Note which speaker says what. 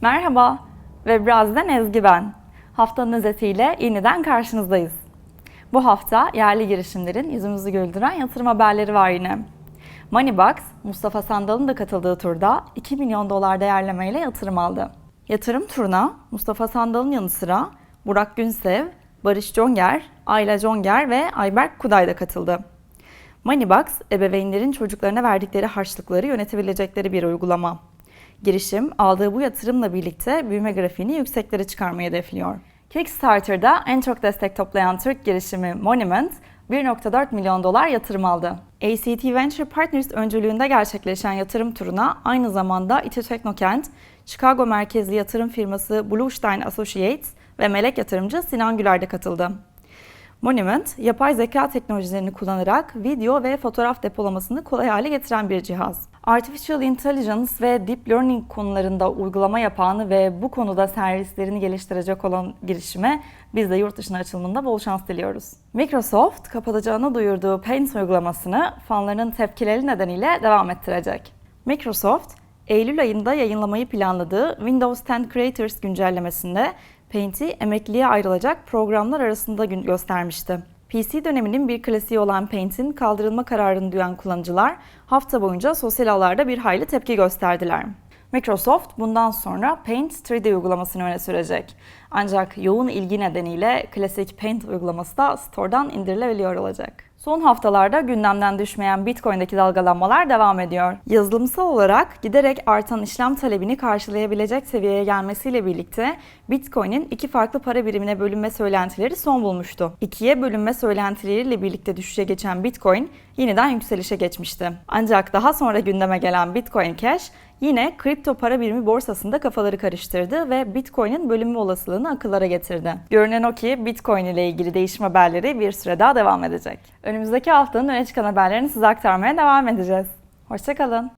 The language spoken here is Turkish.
Speaker 1: Merhaba ve birazdan Ezgi ben. Haftanın özetiyle yeniden karşınızdayız. Bu hafta yerli girişimlerin yüzümüzü güldüren yatırım haberleri var yine. Moneybox, Mustafa Sandal'ın da katıldığı turda 2 milyon dolar değerlemeyle yatırım aldı. Yatırım turuna Mustafa Sandal'ın yanı sıra Burak Günsev, Barış Conger, Ayla Conger ve Ayberk Kuday da katıldı. Moneybox, ebeveynlerin çocuklarına verdikleri harçlıkları yönetebilecekleri bir uygulama. Girişim, aldığı bu yatırımla birlikte büyüme grafiğini yükseklere çıkarmayı hedefliyor. Kickstarter'da en çok destek toplayan Türk girişimi Monument, 1.4 milyon dolar yatırım aldı. ACT Venture Partners öncülüğünde gerçekleşen yatırım turuna aynı zamanda İTÜ Teknokent, Chicago merkezli yatırım firması Bluestein Associates ve melek yatırımcı Sinan Güler de katıldı. Monument, yapay zeka teknolojilerini kullanarak video ve fotoğraf depolamasını kolay hale getiren bir cihaz. Artificial Intelligence ve Deep Learning konularında uygulama yapan ve bu konuda servislerini geliştirecek olan girişime biz de yurt dışına açılımında bol şans diliyoruz. Microsoft, kapatacağını duyurduğu Paint uygulamasını fanlarının tepkileri nedeniyle devam ettirecek. Microsoft, Eylül ayında yayınlamayı planladığı Windows 10 Creators güncellemesinde Paint'i emekliliğe ayrılacak programlar arasında göstermişti. PC döneminin bir klasiği olan Paint'in kaldırılma kararını duyan kullanıcılar hafta boyunca sosyal ağlarda bir hayli tepki gösterdiler. Microsoft bundan sonra Paint 3D uygulamasını öne sürecek. Ancak yoğun ilgi nedeniyle klasik Paint uygulaması da Store'dan indirilebiliyor olacak. Son haftalarda gündemden düşmeyen Bitcoin'deki dalgalanmalar devam ediyor. Yazılımsal olarak giderek artan işlem talebini karşılayabilecek seviyeye gelmesiyle birlikte Bitcoin'in iki farklı para birimine bölünme söylentileri son bulmuştu. İkiye bölünme söylentileriyle birlikte düşüşe geçen Bitcoin yeniden yükselişe geçmişti. Ancak daha sonra gündeme gelen Bitcoin Cash yine kripto para birimi borsasında kafaları karıştırdı ve Bitcoin'in bölünme olasılığını akıllara getirdi. Görünen o ki Bitcoin ile ilgili değişim haberleri bir süre daha devam edecek. Önümüzdeki haftanın öne çıkan haberlerini size aktarmaya devam edeceğiz. Hoşçakalın.